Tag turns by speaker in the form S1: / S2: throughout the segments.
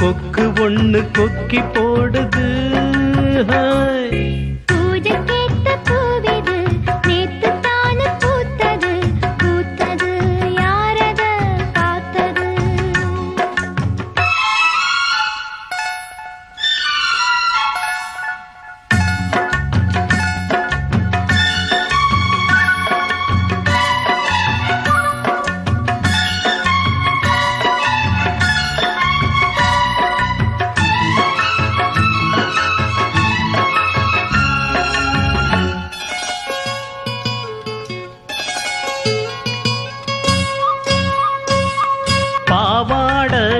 S1: கொக்கு ஒண்ணு கொக்கி போடுது. ஹாய்.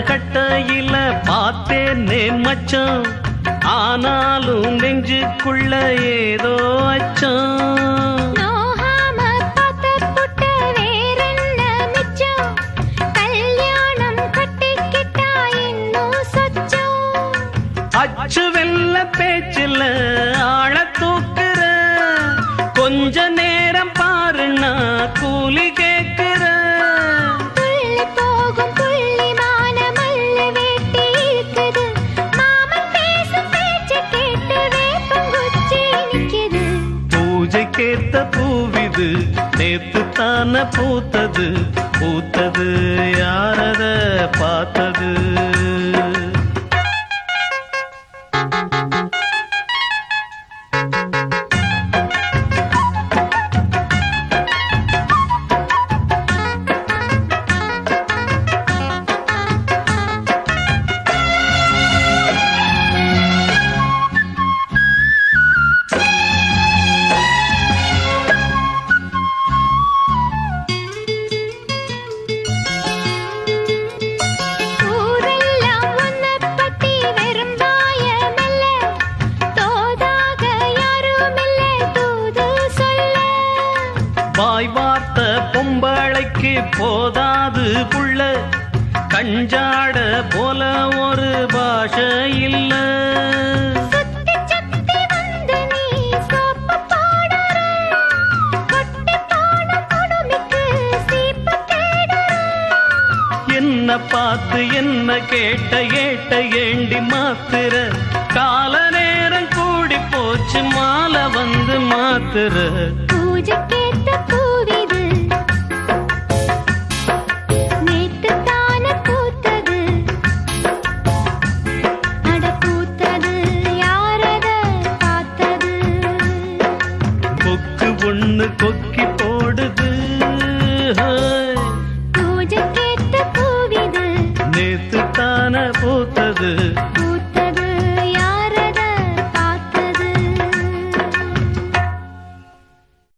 S1: கட்டையில பார்த்தேன் நேன் மச்சம் ஆனாலும் நெஞ்சுக்குள்ள ஏதோ அச்சம். கேத்த பூவிது நேத்து தான பூத்தது. பூத்தது யாரத பார்த்தது? பொம்பளைக்கு போதாது புள்ள. கஞ்சாட போல ஒரு பாஷை இல்ல. என்ன பார்த்து என்ன கேட்ட ஏட்ட ஏண்டி மாத்துற. கால நேரம் கூடி போச்சு மாலை வந்து மாத்துற. 嗯